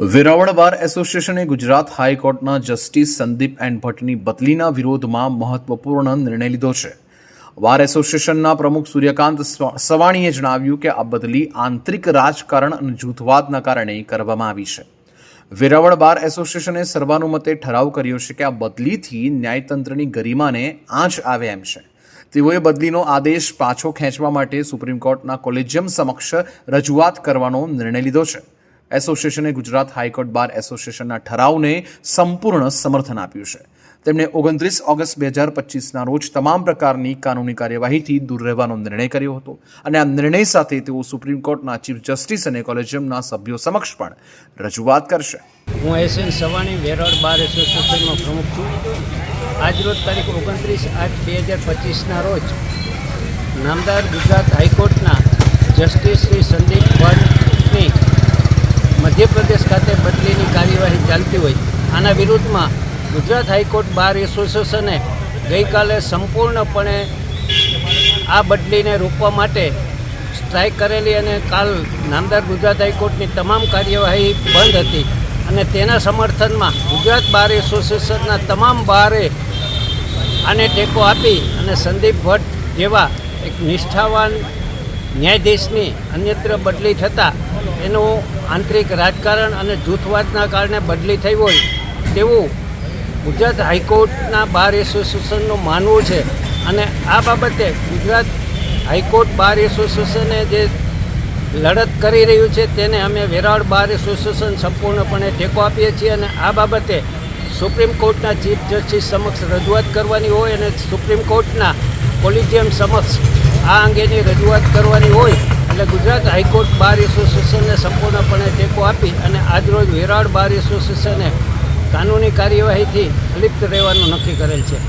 વેરાવળ બાર એસોસિએશને ગુજરાત હાઈકોર્ટના justice Sandeep N ભટ્ટની બદલીના વિરોધમાં મહત્વપૂર્ણ નિર્ણય લીધો છે. બાર એસોસિએશનના પ્રમુખ સૂર્યકાંત સવાણીએ જણાવ્યું કે આ બદલી આંતરિક રાજકારણ અને જૂથવાદના કારણે કરવામાં આવી છે. વેરાવળ બાર એસોસિએશને સર્વાનુમતે ઠરાવ કર્યો છે કે આ બદલીથી ન્યાયતંત્રની ગરિમાને આંચ આવે એમ છે. તેઓએ બદલીનો આદેશ પાછો ખેંચવા માટે સુપ્રીમ કોર્ટના કોલેજિયમ સમક્ષ રજૂઆત કરવાનો નિર્ણય લીધો છે. એસોસિએશને ગુજરાત હાઈકોર્ટ બાર એસોસિએશનના ઠરાવને સંપૂર્ણ સમર્થન આપ્યું છે. તેમણે ઓગણત્રીસ ઓગસ્ટ બે હજાર પચીસના રોજ તમામ પ્રકારની કાનૂની કાર્યવાહીથી દૂર રહેવાનો નિર્ણય કર્યો હતો અને આ નિર્ણય સાથે તેઓ સુપ્રીમ કોર્ટના ચીફ જસ્ટિસ અને કોલેજિયમના સભ્યો સમક્ષ પણ રજૂઆત કરશે. હું S N Savani, Veraval bar એસોસિએશનનો પ્રમુખ છું. આજરોજ તારીખ ઓગણત્રીસ આઠ બે હજાર પચીસના રોજ નામદાર ગુજરાત હાઈકોર્ટના જસ્ટિસ શ્રી સંદીપ ભટ્ટની મધ્યપ્રદેશ ખાતે બદલીની કાર્યવાહી ચાલતી હોય. આના વિરુદ્ધમાં ગુજરાત હાઈકોર્ટ બાર એસોસિએશને ગઈકાલે સંપૂર્ણપણે આ બદલીને રોકવા માટે સ્ટ્રાઇક કરેલી અને કાલ નામદાર ગુજરાત હાઈકોર્ટની તમામ કાર્યવાહી બંધ હતી અને તેના સમર્થનમાં ગુજરાત બાર એસોસિએશનના તમામ બારે આને ટેકો આપી અને સંદીપ ભટ્ટ જેવા એક નિષ્ઠાવાન ન્યાયાધીશની અન્યત્ર બદલી થતાં એનું આંતરિક રાજકારણ અને જૂથવાદના કારણે બદલી થઈ હોય તેવું ગુજરાત હાઈકોર્ટના બાર એસોસિએશનનું માનવું છે. અને આ બાબતે ગુજરાત હાઈકોર્ટ બાર એસોસિએશને જે લડત કરી રહ્યું છે તેને અમે વેરાવળ બાર એસોસિએશન સંપૂર્ણપણે ટેકો આપીએ છીએ અને આ બાબતે સુપ્રીમ કોર્ટના ચીફ જસ્ટિસ સમક્ષ રજૂઆત કરવાની હોય અને સુપ્રીમ કોર્ટના કોલિજિયમ સમક્ષ આ અંગેની રજૂઆત કરવાની હોય એટલે ગુજરાત હાઈકોર્ટ બાર એસોસિએશનને સંપૂર્ણપણે ટેકો આપી અને આજરોજ વેરાળ બાર એસોસિએશને કાનૂની કાર્યવાહીથી લિપ્ત રહેવાનું નક્કી કરેલ છે.